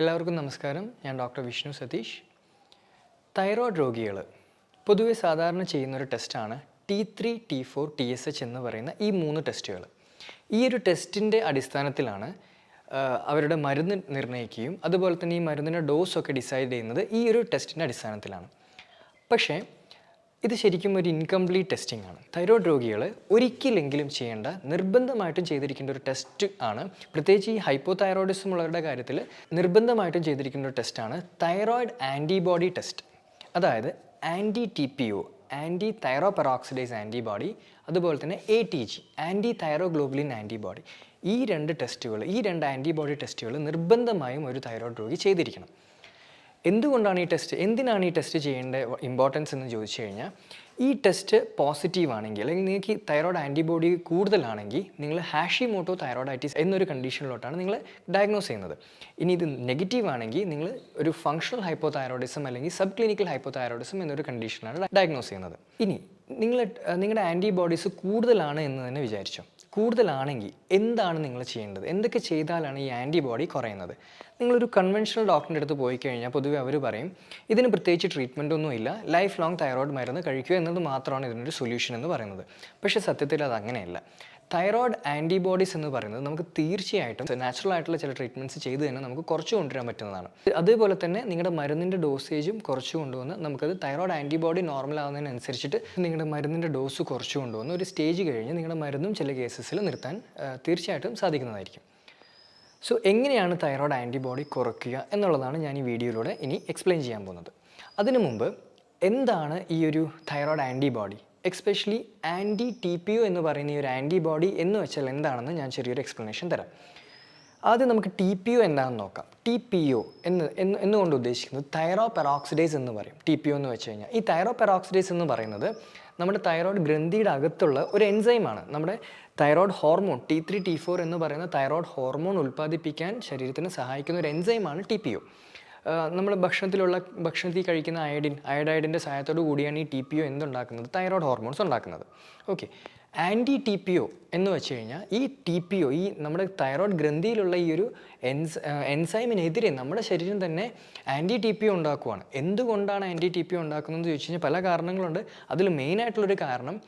എല്ലാവർക്കും നമസ്കാരം. ഞാൻ ഡോക്ടർ വിഷ്ണു സതീഷ്. തൈറോയ്ഡ് രോഗികൾ പൊതുവെ സാധാരണ ചെയ്യുന്നൊരു ടെസ്റ്റാണ് T three T four T S H എന്ന് പറയുന്ന ഈ മൂന്ന് ടെസ്റ്റുകൾ ഈ ഒരു ടെസ്റ്റിന്റെ അടിസ്ഥാനത്തിലാണ് അവരുടെ മരുന്ന് നിർണയിക്കുകയും അതുപോലെ തന്നെ ഈ മരുന്നിന്റെ ഡോസൊക്കെ ഡിസൈഡ് ചെയ്യുന്നത് ഈ ഒരു ടെസ്റ്റിന്റെ അടിസ്ഥാനത്തിലാണ്. പക്ഷേ ഇത് ശരിക്കും ഒരു ഇൻകംപ്ലീറ്റ് ടെസ്റ്റിംഗ് ആണ്. തൈറോയ്ഡ് രോഗികൾ ഒരിക്കലെങ്കിലും ചെയ്യേണ്ട നിർബന്ധമായിട്ടും ചെയ്തിരിക്കേണ്ട ഒരു ടെസ്റ്റ് ആണ്. പ്രത്യേകിച്ച് ഈ ഹൈപ്പോ തൈറോയിഡിസം ഉള്ളവരുടെ കാര്യത്തിൽ നിർബന്ധമായിട്ടും ചെയ്തിരിക്കേണ്ട ഒരു ടെസ്റ്റാണ് തൈറോയ്ഡ് ആന്റിബോഡി ടെസ്റ്റ് അതായത് anti T P O anti thyroperoxidase antibody അതുപോലെ തന്നെ A T G anti thyroglobulin antibody ഈ രണ്ട് ടെസ്റ്റുകൾ ഈ രണ്ട് ആന്റിബോഡി ടെസ്റ്റുകൾ നിർബന്ധമായും ഒരു തൈറോയ്ഡ് രോഗി ചെയ്തിരിക്കണം. എന്തുകൊണ്ടാണ് ഈ ടെസ്റ്റ് എന്തിനാണ് ഈ ടെസ്റ്റ് ചെയ്യേണ്ട ഇമ്പോർട്ടൻസ് എന്ന് ചോദിച്ചു കഴിഞ്ഞാൽ ഈ ടെസ്റ്റ് പോസിറ്റീവ് ആണെങ്കിൽ അല്ലെങ്കിൽ നിങ്ങൾക്ക് തൈറോയ്ഡ് ആന്റിബോഡി കൂടുതലാണെങ്കിൽ നിങ്ങൾ ഹാഷിമോട്ടോ തൈറോയിഡൈറ്റിസ് എന്നൊരു കണ്ടീഷനിലോട്ടാണ് നിങ്ങൾ ഡയഗ്നോസ് ചെയ്യുന്നത്. ഇനി ഇത് നെഗറ്റീവ് ആണെങ്കിൽ നിങ്ങൾ ഒരു ഫങ്ഷണൽ ഹൈപ്പോ തൈറോയിഡിസം അല്ലെങ്കിൽ സബ് ക്ലിനിക്കൽ ഹൈപ്പോ തൈറോയിഡിസം എന്നൊരു കണ്ടീഷനാണ് ഡയഗ്നോസ് ചെയ്യുന്നത്. ഇനി നിങ്ങൾ നിങ്ങളുടെ ആന്റിബോഡീസ് കൂടുതലാണ് എന്ന് തന്നെ വിചാരിച്ചോ? കൂടുതലാണെങ്കിൽ എന്താണ് നിങ്ങൾ ചെയ്യേണ്ടത്? എന്തൊക്കെ ചെയ്താലാണ് ഈ ആന്റിബോഡി കുറയുന്നത്? നിങ്ങളൊരു കൺവെൻഷണൽ ഡോക്ടറിന്റെ അടുത്ത് പോയി കഴിഞ്ഞാൽ പൊതുവെ അവർ പറയും ഇതിന് പ്രത്യേകിച്ച് ട്രീറ്റ്മെന്റ് ഒന്നും ഇല്ല. ലൈഫ് ലോങ് തൈറോയ്ഡ് മരുന്ന് കഴിക്കുക എന്നത് മാത്രമാണ് ഇതിനൊരു സൊല്യൂഷൻ എന്ന് പറയുന്നത്. പക്ഷേ സത്യത്തിൽ അത് അങ്ങനെയല്ല. തൈറോയ്ഡ് ആന്റിബോഡീസ് എന്ന് പറയുന്നത് നമുക്ക് തീർച്ചയായിട്ടും നാച്ചുറൽ ആയിട്ടുള്ള ചില ട്രീറ്റ്മെന്റ്സ് ചെയ്ത് തന്നെ നമുക്ക് കുറച്ച് കൊണ്ടുവരാൻ പറ്റുന്നതാണ്. അതേപോലെ തന്നെ നിങ്ങളുടെ മരുന്നിന്റെ ഡോസേജും കുറച്ച് കൊണ്ടുവന്ന് നമുക്കത് തൈറോയ്ഡ് ആന്റിബോഡി നോർമൽ ആവുന്നതിനനുസരിച്ചിട്ട് നിങ്ങളുടെ മരുന്നിന്റെ ഡോസ് കുറച്ച് കൊണ്ടുവന്ന് ഒരു സ്റ്റേജ് കഴിഞ്ഞ് നിങ്ങളുടെ മരുന്നും ചില കേസസിൽ നിർത്താൻ തീർച്ചയായിട്ടും സാധിക്കുന്നതായിരിക്കും. സോ എങ്ങനെയാണ് തൈറോയ്ഡ് ആന്റിബോഡി കുറയ്ക്കുക എന്നുള്ളതാണ് ഞാൻ ഈ വീഡിയോയിലൂടെ ഇനി എക്സ്പ്ലെയിൻ ചെയ്യാൻ പോകുന്നത്. അതിനു മുമ്പ് എന്താണ് ഈ ഒരു thyroid antibody especially anti T P O എന്ന് പറയുന്ന ഈ ഒരു ആന്റിബോഡി എന്ന് വെച്ചാൽ എന്താണെന്ന് ഞാൻ ചെറിയൊരു എക്സ്പ്ലനേഷൻ തരാം. ആദ്യം നമുക്ക് ടി പി ഒ എന്താണെന്ന് നോക്കാം. ടി പി ഒ എന്ന് എന്ന് എന്നുകൊണ്ട് ഉദ്ദേശിക്കുന്നത് തൈറോ പെറോക്സിഡേസ് എന്ന് പറയും. ടി പി ഒ എന്ന് വെച്ച് കഴിഞ്ഞാൽ. ഈ തൈറോ പെറോക്സിഡേസ് എന്ന് പറയുന്നത് നമ്മുടെ തൈറോയ്ഡ് ഗ്രന്ഥിയുടെ അകത്തുള്ള ഒരു എൻസൈമാണ് നമ്മുടെ thyroid hormone T three T four എന്ന് പറയുന്ന തൈറോയ്ഡ് ഹോർമോൺ ഉൽപ്പാദിപ്പിക്കാൻ ശരീരത്തിന് സഹായിക്കുന്ന ഒരു എൻസൈമാണ് ടി പി ഒ നമ്മൾ ഭക്ഷണത്തിലുള്ള ഭക്ഷണത്തിൽ കഴിക്കുന്ന അയഡിൻ അയഡൈഡിന്റെ സഹായത്തോടു കൂടിയാണ് ഈ ടി പി ഒ എന്തുണ്ടാക്കുന്നത്? തൈറോയ്ഡ് ഹോർമോൺസ് ഉണ്ടാക്കുന്നത്. Okay anti T P O എന്ന് വെച്ച് കഴിഞ്ഞാൽ ഈ ടി പി ഒ ഈ നമ്മുടെ തൈറോയ്ഡ് ഗ്രന്ഥിയിലുള്ള ഈ ഒരു എൻസ് എൻസൈമിനെതിരെ നമ്മുടെ ശരീരം തന്നെ ആന്റി ടി പി ഒ ഉണ്ടാക്കുവാണ്. എന്തുകൊണ്ടാണ് ആന്റി ടി പി ഒ ഉണ്ടാക്കുന്നതെന്ന് ചോദിച്ചു കഴിഞ്ഞാൽ പല കാരണങ്ങളുണ്ട്. അതിൽ മെയിനായിട്ടുള്ളൊരു കാരണം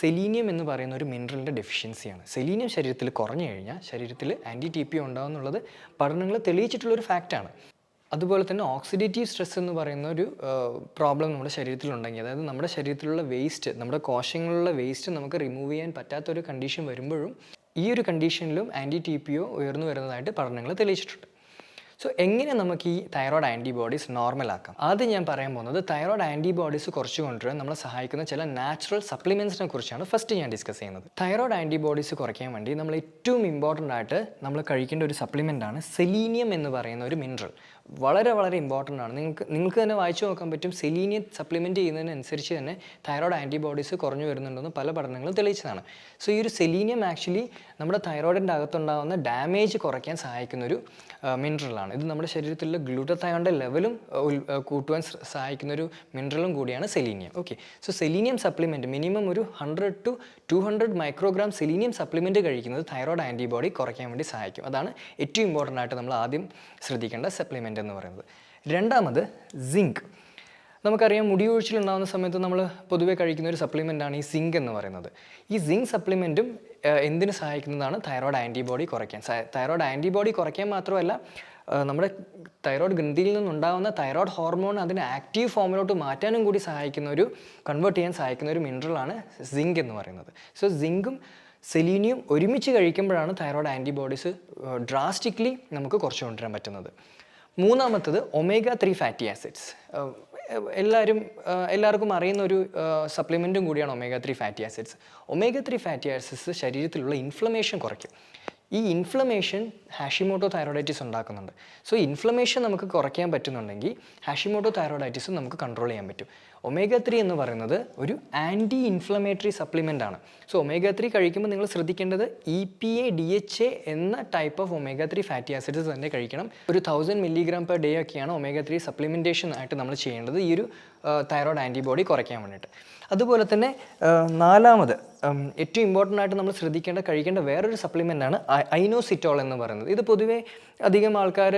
സെലീനിയം എന്ന് പറയുന്ന ഒരു മിനറലിന്റെ ഡെഫിഷ്യൻസിയാണ് സെലീനിയം ശരീരത്തിൽ കുറഞ്ഞു കഴിഞ്ഞാൽ ശരീരത്തിൽ ആന്റി ടി പി ഉണ്ടാകുന്നുള്ളത് പഠനങ്ങൾ തെളിയിച്ചിട്ടുള്ളൊരു ഫാക്റ്റാണ് അതുപോലെ തന്നെ ഓക്സിഡേറ്റീവ് സ്ട്രെസ് എന്ന് പറയുന്ന ഒരു പ്രോബ്ലം നമ്മുടെ ശരീരത്തിലുണ്ടെങ്കിൽ അതായത് നമ്മുടെ ശരീരത്തിലുള്ള വേസ്റ്റ് നമ്മുടെ കോശങ്ങളിലുള്ള വേസ്റ്റ് നമുക്ക് റിമൂവ് ചെയ്യാൻ പറ്റാത്തൊരു കണ്ടീഷൻ വരുമ്പോഴും ഈ ഒരു കണ്ടീഷനിലും ആന്റി ടി പി ഒ ഉയർന്നു വരുന്നതായിട്ട് പഠനങ്ങൾ തെളിയിച്ചിട്ടുണ്ട്. സോ എങ്ങനെ നമുക്ക് ഈ തൈറോയ്ഡ് ആന്റിബോഡീസ് നോർമൽ ആക്കാം ആദ്യം ഞാൻ പറയാൻ പോകുന്നത് തൈറോയ്ഡ് ആന്റിബോഡീസ് കുറച്ച് കൊണ്ടുവരാൻ നമ്മളെ സഹായിക്കുന്ന ചില നാച്ചുറൽ സപ്ലിമെന്റ്സിനെ കുറിച്ചാണ് ഫസ്റ്റ് ഞാൻ ഡിസ്കസ് ചെയ്യുന്നത്. തൈറോയ്ഡ് ആന്റിബോഡീസ് കുറയ്ക്കാൻ വേണ്ടി നമ്മൾ ഏറ്റവും ഇമ്പോർട്ടന്റ് ആയിട്ട് നമ്മൾ കഴിക്കേണ്ട ഒരു സപ്ലിമെന്റ് ആണ് സെലീനിയം എന്ന് പറയുന്ന ഒരു മിനറൽ വളരെ വളരെ ഇമ്പോർട്ടന്റ് ആണ്. നിങ്ങൾക്ക് നിങ്ങൾക്ക് തന്നെ വായിച്ചു നോക്കാൻ പറ്റും. സെലീനിയം സപ്ലിമെന്റ് ചെയ്യുന്നതിനനുസരിച്ച് തന്നെ തൈറോയ്ഡ് ആന്റിബോഡീസ് കുറഞ്ഞു വരുന്നുണ്ടെന്ന് പല പഠനങ്ങളും തെളിയിച്ചതാണ്. സോ ഈ ഒരു സെലീനിയം ആക്ച്വലി നമ്മുടെ തൈറോയിഡിന്റെ അകത്തുണ്ടാകുന്ന ഡാമേജ് കുറയ്ക്കാൻ സഹായിക്കുന്ന ഒരു മിനറലാണ് ഇത് നമ്മുടെ ശരീരത്തിലുള്ള ഗ്ലൂട്ടത്തയോണിന്റെ ലെവലും കൂട്ടുവാൻ സഹായിക്കുന്ന ഒരു മിനറലും കൂടിയാണ് selenium okay so selenium supplement minimum ഒരു hundred to two hundred microgram selenium supplement കഴിക്കുന്നത് തൈറോയ്ഡ് ആന്റിബോഡി കുറയ്ക്കാൻ വേണ്ടി സഹായിക്കും. അതാണ് ഏറ്റവും ഇമ്പോർട്ടന്റ് ആയിട്ട് നമ്മൾ ആദ്യം ശ്രദ്ധിക്കേണ്ട സപ്ലിമെന്റ് എന്ന് പറയുന്നത്. രണ്ടാമത് സിങ്ക് നമുക്കറിയാം മുടിയൊഴിച്ചിലുണ്ടാകുന്ന സമയത്ത് നമ്മൾ പൊതുവെ കഴിക്കുന്ന ഒരു സപ്ലിമെന്റ് ആണ് ഈ സിങ്ക് എന്ന് പറയുന്നത്. ഈ സിങ്ക് സപ്ലിമെന്റും എന്തിനു സഹായിക്കുന്നതാണ്? തൈറോയ്ഡ് ആന്റിബോഡി കുറയ്ക്കാൻ. തൈറോയ്ഡ് ആന്റിബോഡി കുറയ്ക്കാൻ മാത്രമല്ല നമ്മുടെ തൈറോയ്ഡ് ഗ്രന്ഥിയിൽ നിന്നുണ്ടാകുന്ന തൈറോയ്ഡ് ഹോർമോൺ അതിനെ ആക്റ്റീവ് ഫോമിലോട്ട് മാറ്റാനും കൂടി സഹായിക്കുന്ന ഒരു കൺവേർട്ട് ചെയ്യാൻ സഹായിക്കുന്ന ഒരു മിനറലാണ് സിങ്ക് എന്ന് പറയുന്നത്. സോ സിങ്കും സെലീനിയം ഒരുമിച്ച് കഴിക്കുമ്പോഴാണ് തൈറോയ്ഡ് ആന്റിബോഡീസ് ഡ്രാസ്റ്റിക്കലി നമുക്ക് കുറച്ച് കൊണ്ടുവരാൻ പറ്റുന്നത്. മൂന്നാമത്തത് ഒമേഗ ത്രീ ഫാറ്റി ആസിഡ്സ്. എല്ലാവരും എല്ലാവർക്കും അറിയുന്ന ഒരു സപ്ലിമെന്റും കൂടിയാണ് omega three fatty acids. Omega three fatty acids ശരീരത്തിലുള്ള ഇൻഫ്ലമേഷൻ കുറയ്ക്കും. ഈ ഇൻഫ്ലമേഷൻ ഹാഷിമോട്ടോ തൈറോയിഡൈറ്റിസ് ഉണ്ടാക്കുന്നുണ്ട്. സോ ഇൻഫ്ലമേഷൻ നമുക്ക് കുറയ്ക്കാൻ പറ്റുന്നുണ്ടെങ്കിൽ ഹാഷിമോട്ടോ തൈറോയിഡൈറ്റിസ് നമുക്ക് കൺട്രോൾ ചെയ്യാൻ പറ്റും. ഒമേഗ ത്രീ എന്ന് പറയുന്നത് ഒരു ആന്റി ഇൻഫ്ലമേറ്ററി സപ്ലിമെന്റ് ആണ്. സോ ഒമേഗ ത്രീ കഴിക്കുമ്പോൾ നിങ്ങൾ ശ്രദ്ധിക്കേണ്ടത് E P A D H A എന്ന type of omega three fatty acids തന്നെ കഴിക്കണം. ഒരു തൗസൻഡ് മില്ലിഗ്രാം പെർ ഡേ ഒക്കെയാണ് ഒമേഗ ത്രീ സപ്ലിമെന്റേഷൻ ആയിട്ട് നമ്മൾ ചെയ്യേണ്ടത് ഈ ഒരു തൈറോയ്ഡ് ആന്റിബോഡി കുറയ്ക്കാൻ വേണ്ടിയിട്ട്. അതുപോലെ തന്നെ നാലാമത് ഏറ്റവും ഇമ്പോർട്ടന്റ് ആയിട്ട് നമ്മൾ ശ്രദ്ധിക്കേണ്ട കഴിക്കേണ്ട വേറൊരു സപ്ലിമെന്റാണ് ഐനോസിറ്റോൾ എന്ന് പറയുന്നത്. ഇത് പൊതുവേ അധികം ആൾക്കാർ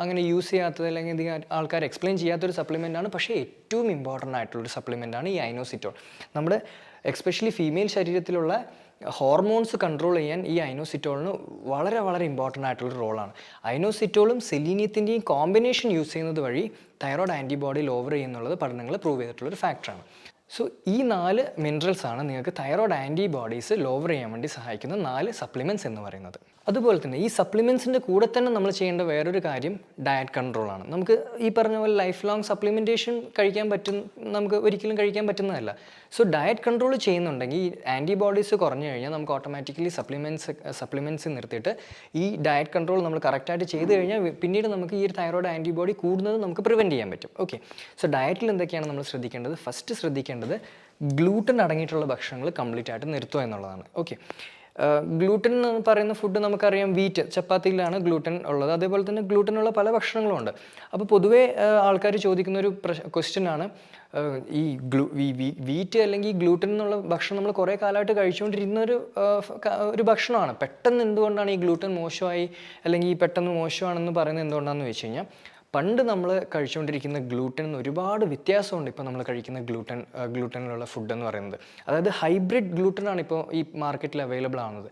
അങ്ങനെ യൂസ് ചെയ്യാത്തത് അല്ലെങ്കിൽ അധികം ആൾക്കാർ എക്സ്പ്ലെയിൻ ചെയ്യാത്തൊരു സപ്ലിമെന്റ് ആണ്. പക്ഷേ ഏറ്റവും ഇമ്പോർട്ടന്റ് ആയിട്ടുള്ളൊരു സപ്ലിമെന്റ് ആണ് ഈ അയനോസിറ്റോൾ നമ്മുടെ എക്സ്പെഷ്യലി ഫീമെയിൽ ശരീരത്തിലുള്ള ഹോർമോൺസ് കൺട്രോൾ ചെയ്യാൻ ഈ അയനോസിറ്റോളിന് വളരെ വളരെ ഇമ്പോർട്ടന്റ് ആയിട്ടുള്ള റോളാണ് അയനോസിറ്റോളും സെലീനിയത്തിന്റെയും കോമ്പിനേഷൻ യൂസ് ചെയ്യുന്നത് വഴി തൈറോയ്ഡ് ആന്റിബോഡി ലോവർ ചെയ്യുന്നുള്ളത് പഠനങ്ങൾ പ്രൂവ് ചെയ്തിട്ടുള്ളൊരു ഫാക്ടറാണ് സോ ഈ നാല് മിനറൽസ് ആണ് നിങ്ങൾക്ക് തൈറോയ്ഡ് ആന്റിബോഡീസ് ലോവർ ചെയ്യാൻ വേണ്ടി സഹായിക്കുന്ന നാല് സപ്ലിമെന്റ്സ് എന്ന് പറയുന്നത്. അതുപോലെ തന്നെ ഈ സപ്ലിമെന്റ്സിന്റെ കൂടെ തന്നെ നമ്മൾ ചെയ്യേണ്ട വേറൊരു കാര്യം ഡയറ്റ് കൺട്രോളാണ് നമുക്ക് ഈ പറഞ്ഞ പോലെ ലൈഫ് ലോങ് സപ്ലിമെന്റേഷൻ കഴിക്കാൻ പറ്റും നമുക്ക് ഒരിക്കലും കഴിക്കാൻ പറ്റുന്നതല്ല. സോ ഡയറ്റ് കൺട്രോൾ ചെയ്യുന്നുണ്ടെങ്കിൽ ഈ ആന്റിബോഡീസ് കുറഞ്ഞു കഴിഞ്ഞാൽ നമുക്ക് ഓട്ടോമാറ്റിക്കലി സപ്ലിമെന്റ്സ് സപ്ലിമെന്റ്സ് നിർത്തിയിട്ട് ഈ ഡയറ്റ് കൺട്രോൾ നമ്മൾ കറക്റ്റായിട്ട് ചെയ്ത് കഴിഞ്ഞാൽ പിന്നീട് നമുക്ക് ഈ ഒരു തൈറോയ്ഡ് ആന്റിബോഡി കൂടുന്നത് നമുക്ക് പ്രിവെന്റ് ചെയ്യാൻ പറ്റും. ഓക്കെ സോ ഡയറ്റിൽ എന്തൊക്കെയാണ് നമ്മൾ ശ്രദ്ധിക്കേണ്ടത്? ഫസ്റ്റ് ശ്രദ്ധിക്കേണ്ടത് ഗ്ലൂട്ടൻ അടങ്ങിയിട്ടുള്ള ഭക്ഷണങ്ങൾ കംപ്ലീറ്റ് ആയിട്ട് നിർത്തുക എന്നുള്ളതാണ്. ഓക്കെ ഗ്ലൂട്ടൻ എന്ന് പറയുന്ന ഫുഡ് നമുക്കറിയാം വീറ്റ് ചപ്പാത്തിയിലാണ് ഗ്ലൂട്ടൻ ഉള്ളത്. അതേപോലെ തന്നെ ഗ്ലൂട്ടൻ ഉള്ള പല ഭക്ഷണങ്ങളും ഉണ്ട്. അപ്പോൾ പൊതുവേ ആൾക്കാർ ചോദിക്കുന്ന ഒരു ആണ് ഏഹ് ഈ ഗ്ലൂ വീറ്റ് അല്ലെങ്കിൽ ഗ്ലൂട്ടൻ എന്നുള്ള ഭക്ഷണം നമ്മൾ കുറേ കാലമായിട്ട് കഴിച്ചുകൊണ്ടിരുന്ന ഒരു ഒരു ഭക്ഷണമാണ്. പെട്ടെന്ന് എന്തുകൊണ്ടാണ് ഈ ഗ്ലൂട്ടൻ മോശമായി അല്ലെങ്കിൽ പെട്ടെന്ന് മോശമാണെന്ന് പറയുന്നത് എന്തുകൊണ്ടാണെന്ന് വെച്ച് കഴിഞ്ഞാൽ പണ്ട് നമ്മൾ കഴിച്ചുകൊണ്ടിരിക്കുന്ന ഗ്ലൂട്ടൻ ഒരുപാട് വ്യത്യാസമുണ്ട് ഇപ്പോൾ നമ്മൾ കഴിക്കുന്ന ഗ്ലൂട്ടൻ ഗ്ലൂട്ടനിലുള്ള ഫുഡ് എന്ന് പറയുന്നത്. അതായത് ഹൈബ്രിഡ് ഗ്ലൂട്ടൻ ആണ് ഇപ്പോൾ ഈ മാർക്കറ്റിൽ അവൈലബിൾ ആവുന്നത്.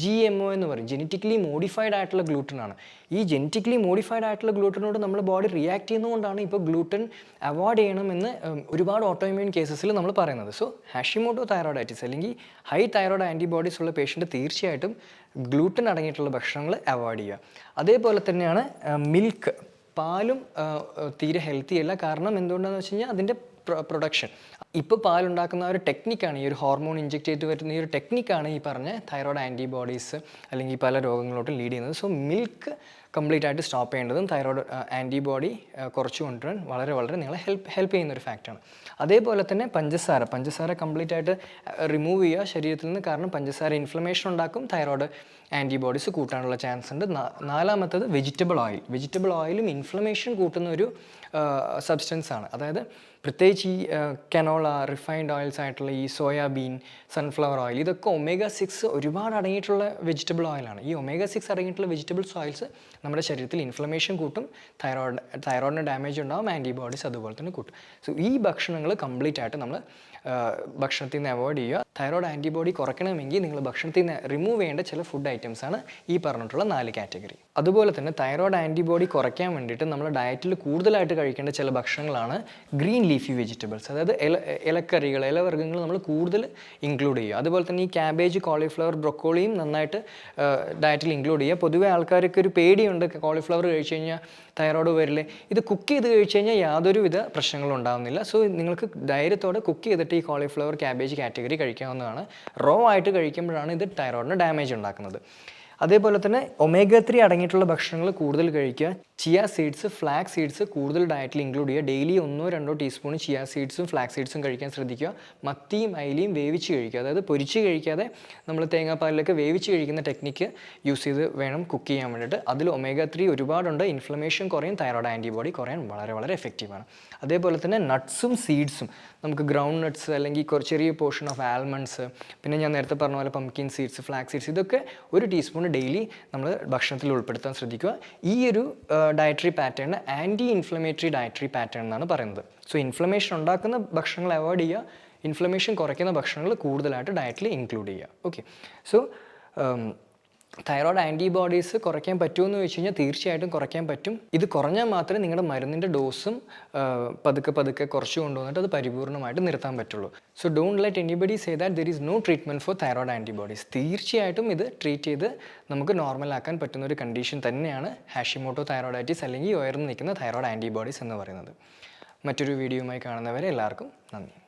ജി എം ഒ എന്ന് പറയും. ജെനറ്റിക്കലി മോഡിഫൈഡ് ആയിട്ടുള്ള ഗ്ലൂട്ടൻ ആണ്. ഈ ജെനറ്റിക്കലി മോഡിഫൈഡ് ആയിട്ടുള്ള ഗ്ലൂട്ടനോട് നമ്മൾ ബോഡി റിയാക്ട് ചെയ്യുന്നതുകൊണ്ടാണ് ഇപ്പോൾ ഗ്ലൂട്ടൻ അവോയ്ഡ് ചെയ്യണമെന്ന് ഒരുപാട് ഓട്ടോഇമ്യൂൺ കേസസിൽ നമ്മൾ പറയുന്നത്. സോ ഹാഷിമോട്ടോ തൈറോയിഡൈറ്റിസ് അല്ലെങ്കിൽ ഹൈ തൈറോയ്ഡ് ആന്റിബോഡീസ് ഉള്ള പേഷ്യന്റ് തീർച്ചയായിട്ടും ഗ്ലൂട്ടൻ അടങ്ങിയിട്ടുള്ള ഭക്ഷണങ്ങൾ അവോയ്ഡ് ചെയ്യുക. അതേപോലെ തന്നെയാണ് മിൽക്ക് പാലും തീരെ ഹെൽത്തി അല്ല. കാരണം എന്തുകൊണ്ടാണെന്ന് വെച്ച് കഴിഞ്ഞാൽ അതിന്റെ പ്രൊഡക്ഷൻ ഇപ്പോൾ പാലുണ്ടാക്കുന്ന ഒരു ടെക്നിക്കാണ് ഈ ഒരു ഹോർമോൺ ഇഞ്ചെക്ട് ചെയ്ത് വരുന്ന ഈ ഒരു ടെക്നിക്കാണ് ഈ പറഞ്ഞ തൈറോയ്ഡ് ആന്റിബോഡീസ് അല്ലെങ്കിൽ പല രോഗങ്ങളോട്ടും ലീഡ് ചെയ്യുന്നത്. സോ മിൽക്ക് കംപ്ലീറ്റ് ആയിട്ട് സ്റ്റോപ്പ് ചെയ്യേണ്ടതും തൈറോയ്ഡ് ആന്റിബോഡി കുറച്ച് കൊണ്ടുവരാൻ വളരെ വളരെ നിങ്ങളെ ഹെൽപ്പ് ഹെൽപ്പ് ചെയ്യുന്ന ഒരു ഫാക്റ്റാണ് അതേപോലെ തന്നെ പഞ്ചസാര പഞ്ചസാര കംപ്ലീറ്റ് ആയിട്ട് റിമൂവ് ചെയ്യുക ശരീരത്തിൽ നിന്ന്. കാരണം പഞ്ചസാര ഇൻഫ്ലമേഷൻ ഉണ്ടാക്കും തൈറോയ്ഡ് ആന്റിബോഡീസ് കൂട്ടാനുള്ള ചാൻസ് ഉണ്ട്. നാലാമത്തത് വെജിറ്റബിൾ ഓയിൽ വെജിറ്റബിൾ ഓയിലും ഇൻഫ്ലമേഷൻ കൂട്ടുന്ന ഒരു സബ്സ്റ്റൻസ് ആണ്. അതായത് പ്രത്യേകിച്ച് ഈ കനോള റിഫൈൻഡ് ഓയിൽസ് ആയിട്ടുള്ള ഈ സോയാബീൻ സൺഫ്ലവർ ഓയിൽ ഇതൊക്കെ ഒമേഗ സിക്സ് ഒരുപാട് അടങ്ങിയിട്ടുള്ള വെജിറ്റബിൾ ഓയിലാണ് ഈ ഒമേഗ സിക്സ് അടങ്ങിയിട്ടുള്ള വെജിറ്റബിൾസ് ഓയിൽസ് നമ്മുടെ ശരീരത്തിൽ ഇൻഫ്ലമേഷൻ കൂട്ടും തൈറോയിഡ് തൈറോയിഡിന് ഡാമേജ് ഉണ്ടാവും ആന്റിബോഡീസ് അതുപോലെ തന്നെ കൂട്ടും. സോ ഈ ഭക്ഷണങ്ങൾ കംപ്ലീറ്റ് ആയിട്ട് നമ്മൾ ഭക്ഷണത്തിൽ നിന്ന് അവോയ്ഡ് ചെയ്യുക. തൈറോയ്ഡ് ആന്റിബോഡി കുറയ്ക്കണമെങ്കിൽ നിങ്ങൾ ഭക്ഷണത്തിൽ നിന്ന് റിമൂവ് ചെയ്യേണ്ട ചില ഫുഡ് ഐറ്റംസാണ് ഈ പറഞ്ഞിട്ടുള്ള നാല് കാറ്റഗറി അതുപോലെ തന്നെ തൈറോയ്ഡ് ആന്റിബോഡി കുറയ്ക്കാൻ വേണ്ടിയിട്ട് നമ്മൾ ഡയറ്റിൽ കൂടുതലായിട്ട് കഴിക്കേണ്ട ചില ഭക്ഷണങ്ങളാണ് ഗ്രീൻ ലീഫി വെജിറ്റബിൾസ് അതായത് ഇല ഇലക്കറികൾ ഇലവർഗങ്ങൾ നമ്മൾ കൂടുതൽ ഇൻക്ലൂഡ് ചെയ്യുക. അതുപോലെ തന്നെ ഈ ക്യാബേജ് കോളിഫ്ലവർ ബ്രൊക്കോളിയും നന്നായിട്ട് ഡയറ്റിൽ ഇൻക്ലൂഡ് ചെയ്യുക. പൊതുവേ ആൾക്കാർക്ക് ഒരു പേടിയുണ്ട് കോളിഫ്ലവർ കഴിച്ചു കഴിഞ്ഞാൽ തൈറോയ്ഡ് വരില്ലേ. ഇത് കുക്ക് ചെയ്ത് കഴിച്ചു കഴിഞ്ഞാൽ യാതൊരുവിധ പ്രശ്നങ്ങളും ഉണ്ടാകുന്നില്ല സോ നിങ്ങൾക്ക് ധൈര്യത്തോടെ കുക്ക് ചെയ്തിട്ട് ഈ കോളിഫ്ലവർ ക്യാബേജ് കാറ്റഗറി കഴിക്കാവുന്നതാണ്. റോ ആയിട്ട് കഴിക്കുമ്പോഴാണ് ഇത് തൈറോയിഡിന് ഡാമേജ് ഉണ്ടാക്കുന്നത്. അതേപോലെ തന്നെ ഒമേഗ ത്രീ അടങ്ങിയിട്ടുള്ള ഭക്ഷണങ്ങൾ കൂടുതൽ കഴിക്കുക. ചിയ സീഡ്സ് ഫ്ലാക്സ് സീഡ്സ് കൂടുതൽ ഡയറ്റിൽ ഇൻക്ലൂഡ് ചെയ്യുക. ഡെയിലി ഒന്നോ രണ്ടോ ടീസ്പൂൺ ചിയ സീഡ്സും ഫ്ലാക്സ് സീഡ്സും കഴിക്കാൻ ശ്രദ്ധിക്കുക. മത്തിയും അയിലയും വേവിച്ച് കഴിക്കുക. അതായത് പൊരിച്ച് കഴിക്കാതെ നമ്മൾ തേങ്ങാപ്പാലിലൊക്കെ വേവിച്ച് കഴിക്കുന്ന ടെക്നിക്ക് യൂസ് ചെയ്ത് വേണം കുക്ക് ചെയ്യാൻ വേണ്ടിയിട്ട്. അതിൽ ഒമേഗ ത്രീ ഒരുപാടുണ്ട്. ഇൻഫ്ലമേഷൻ കുറയും തൈറോയ്ഡ് ആന്റിബോഡി കുറയാൻ വളരെ വളരെ എഫക്റ്റീവാണ് അതേപോലെ തന്നെ നട്ട്സും സീഡ്സും നമുക്ക് ഗ്രൗണ്ട് നട്ട്സ് അല്ലെങ്കിൽ കുറച്ച് ചെറിയ പോർഷൻ ഓഫ് ആൽമണ്ട്സ് പിന്നെ ഞാൻ നേരത്തെ പറഞ്ഞ പോലെ പംകിൻ സീഡ്സ് ഫ്ലാക്സ് സീഡ്സ് ഇതൊക്കെ ഒരു ടീസ്പൂൺ ഡെയിലി നമ്മൾ ഭക്ഷണത്തിൽ ഉൾപ്പെടുത്താൻ ശ്രദ്ധിക്കുക. ഈ ഒരു dietary pattern anti inflammatory dietary pattern എന്നാണ് പറയുന്നത്. സോ ഇൻഫ്ലമേഷൻ ഉണ്ടാക്കുന്ന ഭക്ഷണങ്ങൾ അവോയ്ഡ് ചെയ്യുക. ഇൻഫ്ലമേഷൻ കുറയ്ക്കുന്ന ഭക്ഷണങ്ങൾ കൂടുതലായിട്ട് ഡയറ്റിൽ ഇൻക്ലൂഡ് ചെയ്യുക. ഓക്കെ സോ തൈറോയ്ഡ് ആന്റിബോഡീസ് കുറയ്ക്കാൻ പറ്റുമെന്ന് വെച്ച് കഴിഞ്ഞാൽ തീർച്ചയായിട്ടും കുറയ്ക്കാൻ പറ്റും. ഇത് കുറഞ്ഞാൽ മാത്രമേ നിങ്ങളുടെ മരുന്നിന്റെ ഡോസും പതുക്കെ പതുക്കെ കുറച്ച് കൊണ്ടുവന്നിട്ട് അത് പരിപൂർണമായിട്ട് നിർത്താൻ പറ്റുള്ളൂ. So don't let anybody say that there is no treatment for thyroid antibodies തീർച്ചയായിട്ടും ഇത് ട്രീറ്റ് ചെയ്ത് നമുക്ക് നോർമലാക്കാൻ പറ്റുന്ന ഒരു കണ്ടീഷൻ തന്നെയാണ് ഹാഷിമോട്ടോ തൈറോയ്ഡൈറ്റിസ് അല്ലെങ്കിൽ ഉയർന്നു നിൽക്കുന്ന തൈറോയ്ഡ് ആന്റിബോഡീസ് എന്ന് പറയുന്നത്. മറ്റൊരു വീഡിയോയുമായി കാണുന്നവരെ എല്ലാവർക്കും നന്ദി.